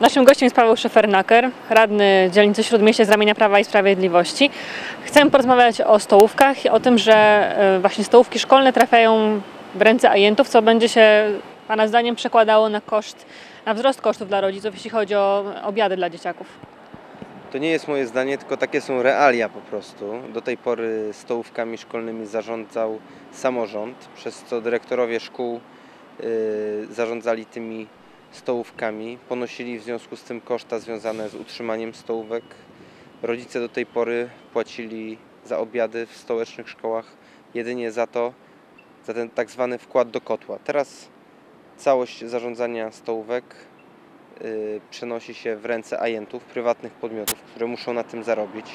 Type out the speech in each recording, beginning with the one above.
Naszym gościem jest Paweł Szefernaker, radny dzielnicy Śródmieście z ramienia Prawa i Sprawiedliwości. Chcemy porozmawiać o stołówkach i o tym, że e, właśnie stołówki szkolne trafiają w ręce ajentów, co będzie się Pana zdaniem przekładało na koszt, na wzrost kosztów dla rodziców, jeśli chodzi o obiady dla dzieciaków. To nie jest moje zdanie, tylko takie są realia po prostu. Do tej pory stołówkami szkolnymi zarządzał samorząd, przez co dyrektorowie szkół y, zarządzali tymi stołówkami, ponosili w związku z tym koszta związane z utrzymaniem stołówek. Rodzice do tej pory płacili za obiady w stołecznych szkołach jedynie za to, za ten tak zwany wkład do kotła. Teraz całość zarządzania stołówek y, przenosi się w ręce ajentów, prywatnych podmiotów, które muszą na tym zarobić,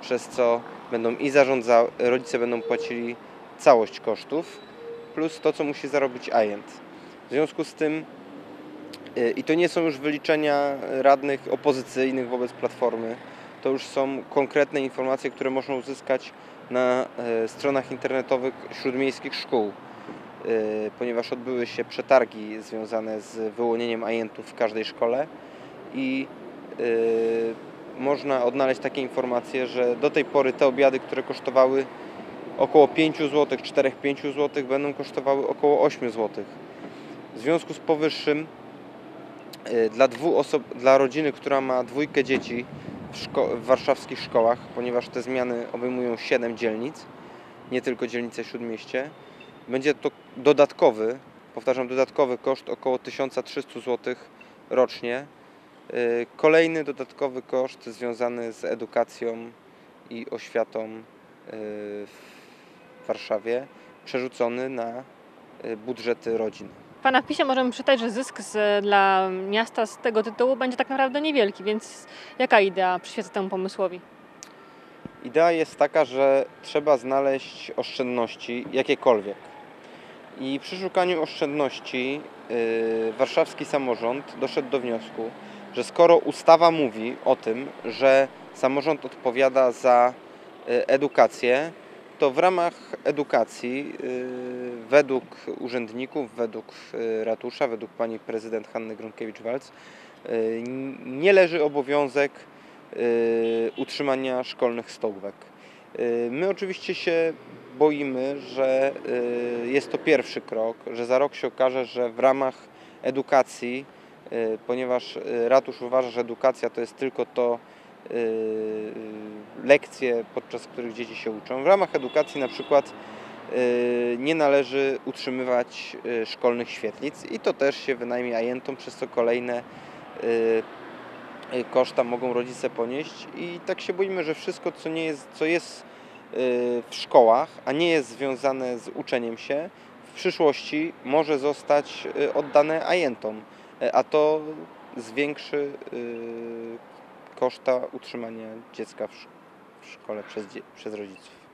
przez co będą i zarządza, rodzice będą płacili całość kosztów, plus to, co musi zarobić ajent. W związku z tym, i to nie są już wyliczenia radnych opozycyjnych wobec Platformy, to już są konkretne informacje, które można uzyskać na e, stronach internetowych śródmiejskich szkół y, ponieważ odbyły się przetargi związane z wyłonieniem ajentów w każdej szkole i y, można odnaleźć takie informacje, że do tej pory te obiady, które kosztowały około 5 zł, 4-5 zł, będą kosztowały około 8 zł. W związku z powyższym y, dla, dwóch osob, dla rodziny, która ma dwójkę dzieci w, szko- w warszawskich szkołach, ponieważ te zmiany obejmują 7 dzielnic, nie tylko dzielnicę Śródmieście, będzie to dodatkowy, powtarzam, dodatkowy koszt około 1300 zł rocznie. Y, Kolejny dodatkowy koszt związany z edukacją i oświatą y, w Warszawie, przerzucony na y, budżety rodzin. Pana wpisie możemy czytać, że zysk z, dla miasta z tego tytułu będzie tak naprawdę niewielki, więc jaka idea przyświeca temu pomysłowi? Idea jest taka, że trzeba znaleźć oszczędności jakiekolwiek. I przy szukaniu oszczędności yy, warszawski samorząd doszedł do wniosku, że skoro ustawa mówi o tym, że samorząd odpowiada za yy, edukację, to w ramach edukacji yy, według urzędników, według yy, ratusza, według pani prezydent Hanny Gronkiewicz-Walc yy, nie leży obowiązek y, utrzymania szkolnych stołówek. Y, My oczywiście się boimy, że y, jest to pierwszy krok, że za rok się okaże, że w ramach edukacji, y, ponieważ y, ratusz uważa, że edukacja to jest tylko to y, lekcje, podczas których dzieci się uczą. W ramach edukacji na przykład y, nie należy utrzymywać y, szkolnych świetlic i to też się wynajmie ajentom, przez co kolejne y, y, koszta mogą rodzice ponieść i tak się boimy, że wszystko co nie jest, co jest y, w szkołach, a nie jest związane z uczeniem się, w przyszłości może zostać y, oddane ajentom, y, a to zwiększy y, koszta utrzymania dziecka w sz- w szkole przez, przez rodziców.